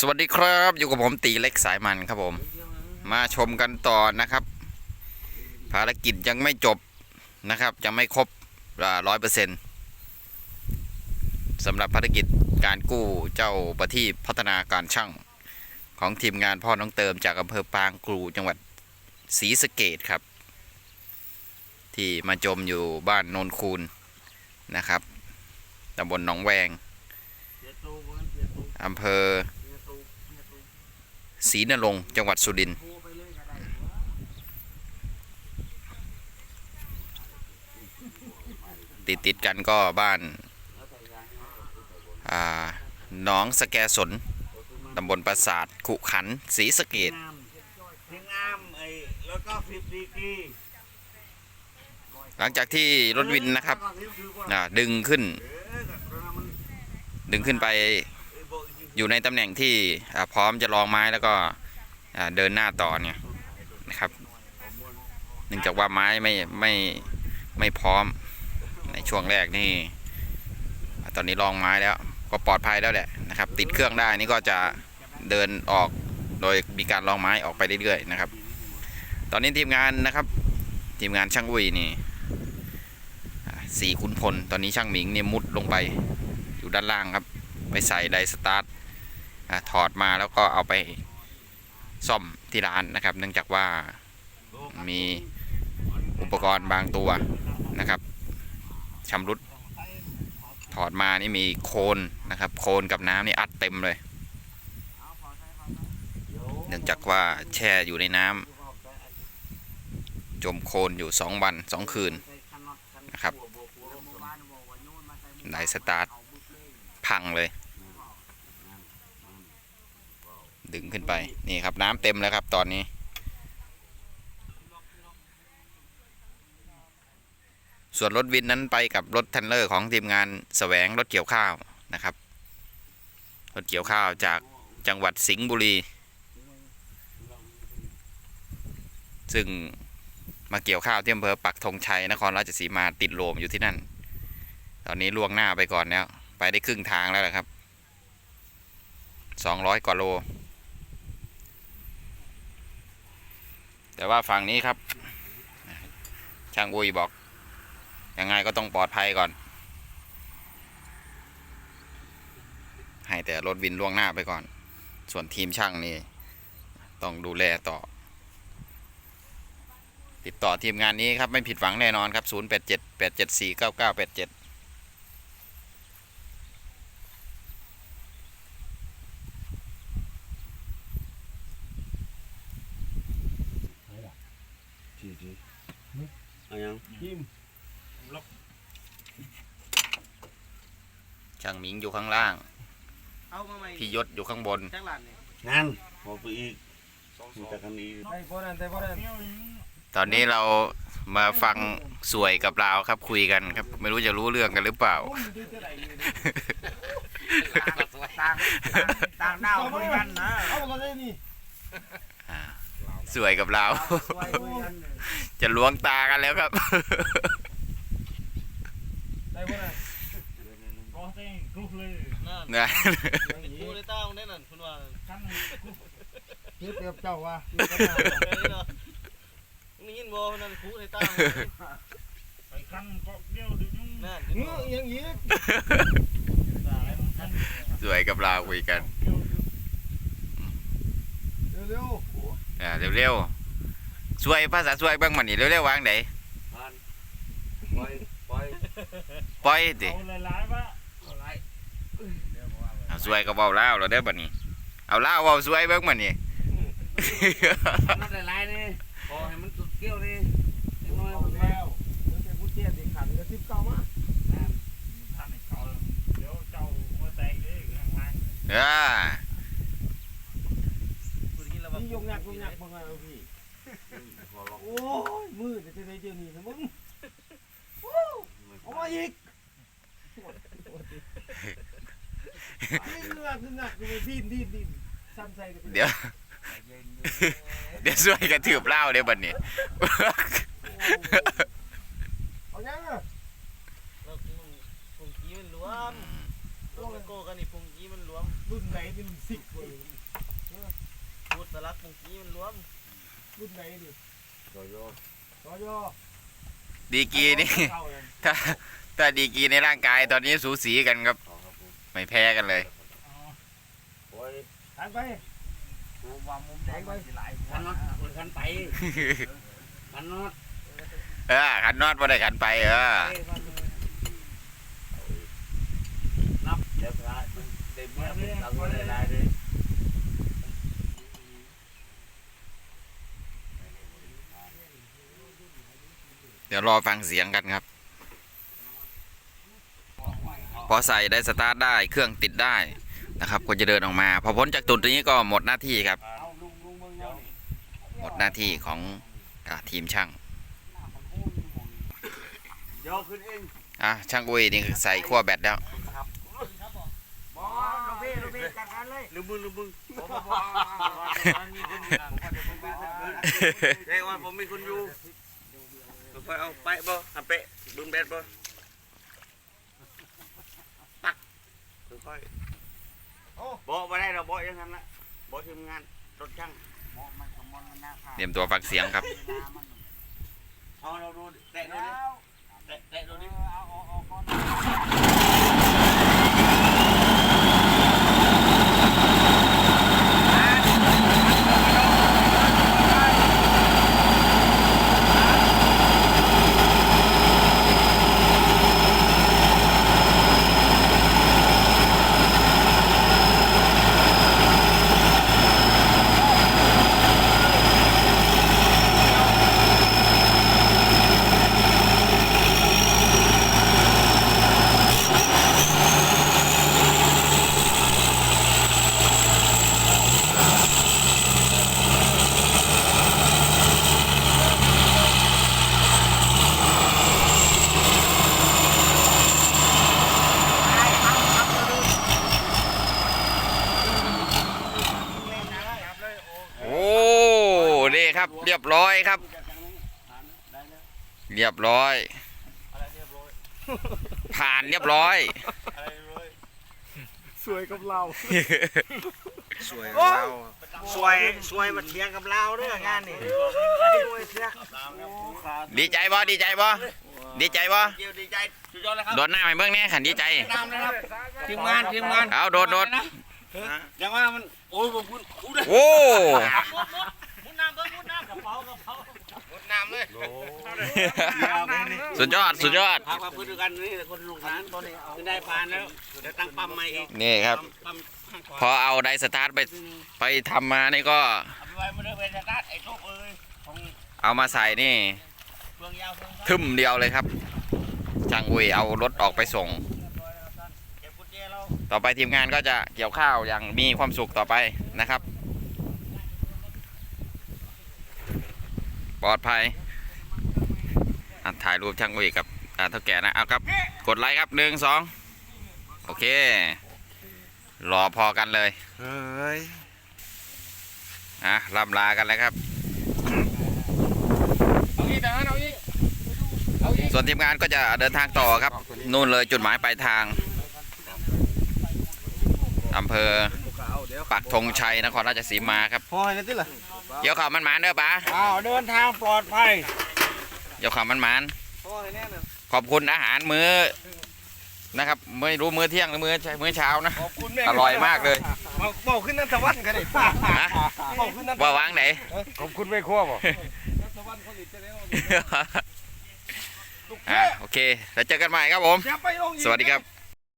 สวัสดีครับ อยู่กับผมตีเล็กสายมันครับผม มาชมกันต่อนะครับ ภารกิจยังไม่จบนะครับยังไม่ครบร้อยเปอร์เซ็นต์สำหรับภารกิจการกู้เจ้าประทีปพัฒนาการช่าง ของทีมงานพ่อน้องเติมจากอำเภอปางกรูจังหวัดศรีสะเกดครับ ที่มาจมอยู่บ้านโนนคูนนะครับตำบลหนองแวงอำเภอ ศรีนรงค์จังหวัดสุรินทร์ติดติดๆกันก็บ้านอ่าหนองสแกสนตำบลปราสาทขุขันธ์ศรีสะเกดเพลงงามไอ้แล้วก็ฟิปดีกรีหลังจากที่รถวินนะครับอ่าดึงขึ้น ดึงขึ้นไป อยู่ในตำแหน่งที่พร้อมจะลองไม้แล้วก็เดินหน้าต่อเนี่ยนะครับเนื่องจากว่าไม้ไม่ไม่ไม่พร้อมในช่วงแรกนี่ ตอนนี้ลองไม้แล้ว ก็ปลอดภัยแล้วแหละนะครับ ติดเครื่องได้นี่ก็จะเดินออกโดยมีการลองไม้ออกไปเรื่อยๆนะครับ ตอนนี้ทีมงานนะครับ ทีมงานช่างอุ้ยนี่สี่ขุนพล ตอนนี้ช่างหมิงเนี่ยมุดลงไปอยู่ด้านล่างครับ ไปใส่ไดสตาร์ท อถอดมาแล้วก็เอาไปซ่อมที่ร้านนะครับ เนื่องจากว่ามีอุปกรณ์บางตัวนะครับชำรุด ถอดมานี่มีโคนนะครับ โคนกับน้ำนี่อัดเต็มเลย เนื่องจากว่าแช่อยู่ในน้ำจมโคนอยู่สองวันสองคืนนะครับ ไดสตาร์ทพังเลย ดึงขึ้นไปนี่ครับน้ำเต็มแล้วครับตอนนี้ ส่วนรถวินนั้นไปกับรถเทนเลอร์ของทีมงานแสวงรถเกี่ยวข้าวนะครับ รถเกี่ยวข้าวจากจังหวัดสิงห์บุรี ซึ่งมาเกี่ยวข้าวที่อำเภอปักธงชัยนครราชสีมาติดโลมอยู่ที่นั่น ตอนนี้ล่วงหน้าไปก่อนแล้ว ไปได้ครึ่งทางแล้วละครับสองร้อยกว่าโล แต่ว่าฝั่งนี้ครับ ช่างอุ้ยบอก ยังไงก็ต้องปลอดภัยก่อน ให้แต่รถวินล่วงหน้าไปก่อน ส่วนทีมช่างนี่ ต้องดูแลต่อ ติดต่อทีมงานนี้ครับ ไม่ผิดหวังแน่นอนครับ 0 เอายังทีมช่างหมิงอยู่ข้างล่าง เอามาใหม่พี่ยศอยู่ข้างบน จังหลัดเนี่ยนั่นพอไปอีกมีแต่คันนี้ได้พอนั้นได้พอนั้นตอนนี้เรามาฟังสวยกับเราวครับคุยกันครับ ไม่รู้จะรู้เรื่องกันหรือเปล่า ต่างต่างดาวคุยกันนะ เอามาเลยนี่ สวยกับเราวคุยกันจะล้วงตากันแล้วครับ ได้พอนั้นก็เต้งกรุ๊ปเลยนะกูได้ตั้งได้นั่นคุณว่าขั้นกรุ๊ปเทียบเทียบเจ้าว่านี่ยินบ่นั่นกูได้ตั้งไปขั้นก็เดียวเดี๋ยวยุ่งนั่นเงื้อยังยี้อะไรมันขั้นสวยกับเราวคุยกันเร็ว อ่าเร็วๆสวยภาษาสวยบ้างมันนี่เร็วๆวางไหนพันปล่อยปล่อยปล่อยดิเอาหลายๆวะอะไรเอาสวยก็เบาเล่าวเราได้อบัดนี้ เอาเล่าวเบาสวยเบ้างมันนี่ นัดหลายๆนี่พอให้มันสุดเกี้ยวนี่น้อยเอาแล้วเดี๋ยวเป็นผู้เชี่ยวชาญขันกระซิบเก้ามาท่านเขาเดี๋ยวเจ้ามาแตกเลยข้างล่างอ่า กูได้ยิน แล้วว่านี่ยกยักยากมึงไงเอาพี่โอ้ยมืดจะจะได้เจอนี่นะมึงเอามาอีกนี่เงือกเงือกดิ้นดิ้นดิ้นซ้ำใส่กันเดี๋ยวเดี๋ยวสวยกระถือเปล่าเดี๋ยวบัดนี้ เอายังอะ แล้วกูกูกี้มันล้วน ลง โก้กันนี่พุงกี้มันรวม รุ่นไหนเป็นสิบเลย พูดสลัก พุงกี้มันรวมรุ่นไหนดิโยโย่ต่อยอดีกรีนี่เข้าเลยถ้าถ้าดีกรีในร่างกายตอนนี้สูสีกันครับ ขอครับผมไม่แพ้กันเลยโอ้ยหันไปกูว่ามุมแดงมันสิหลายขันน็อตคนขันไปขันน็อตเออขันน็อตมาได้ขันไปเออนับเดี๋ยวพระเต็มเมื่อเราก็ได้ลายเลย เดี๋ยวรอฟังเสียงกันครับ พอใส่ได้สตาร์ทได้เครื่องติดได้นะครับก็จะเดินออกมา พอพ้นจากจุดนี้ก็หมดหน้าที่ครับเอาลุงลุงเมืองเงาหมดหน้าที่ของอาทีมช่างเดี๋ยวขึ้นเองอะช่างอุ้ยนี่ใส่ขั้วแบตแล้วบอลูกพี่ลูกพี่จัดการเลยลืมมึงลืมมึงเฮ้ยวันผมมีคนอยู่ ไปเอาไปบ่ทำเป๊ะบึ้มแบดบ่ตักค่อยๆบ่มาได้เราบ่ยังงั้นละบ่ทีมงานรถช่างเตรียมตัวฟังเสียงครับเอาเราดูแตะดูดิแตะแตะดูดิ โอ้นี่ครับ เรียบร้อยครับ เรียบร้อยอะไรเรียบร้อยผ่านเรียบร้อยอะไรเรียบร้อย สวยกับเราสวยเราสวยสวยมาเทียงกับเราเรื่องงานนี่สวยเสียดีใจบ่ดีใจบ่ดีใจบ่เกี่ยวดีใจสุดยอดเลยครับโดดหน้าไปเบื้องนี้ขันดีใจตามนะครับทีมงานทีมงานเอาโดดโดดยังว่ามัน โอ้ยผมพูดพูดเลยโอ้มุด น้ำเบิ้งมุดน้ำกระเป๋ากระเป๋าน้ำเลยสุดยอดสุดยอดพักมาพูดด้วยกันนี่คนลงฐานตอนนี้เอาได้ผ่านแล้วเดี๋ยวตั้งปั๊มใหม่อีกนี่ครับปั๊มข้างขวาพอเอาไดสตาร์ทไปไปทำมานี่ก็เอาไปไว้มาเรื่อยเป็นสตาร์ทไอ้ทุกเอ้ยของเอามาใส่นี่เฟืองยาวเฟืองสั้นทึมเดียวเลยครับช่างอุ้ยเอารถออกไปส่งเก็บกุญแจเราต่อไปทีมงานก็จะเกี่ยวข้าวอย่างมีความสุขต่อไปนะครับ ลอดภัยอะถ่ายรูปช่างอุ้ยกับอ่าเท่าแก่นะเอาครับ กดไลค์ครับหนึ่งสองโอเค รอพอกันเลยเฮ้ยอะล่ำลากันแล้วครับเอาอีกนะเอาอีกส่วนทีมงานก็จะเดินทางต่อครับ นู่นเลยจุดหมายปลายทางอำเภอปักธงชัยนครราชสีมาครับพอแล้วติล่ะ เกี่ยวข่าวมันหมานเด้อป๋าอ้าวเดินทางปลอดภัยเกี่ยวข่าวมันหมานพอแน่นอนขอบคุณอาหารมื้อนะครับไม่รู้มื้อเที่ยงหรือมื้อมื้อเช้านะ ขอบคุณแม่อร่อยมากเลยบอกขึ้นนันทวัฒน์กันดิฮะบอกขึ้นนันว่าวางไหนขอบคุณแม่ครัวบ่อ่าโอเคแล้วเจอกันใหม่ครับผมอย่าไปลงอีกสวัสดีครับ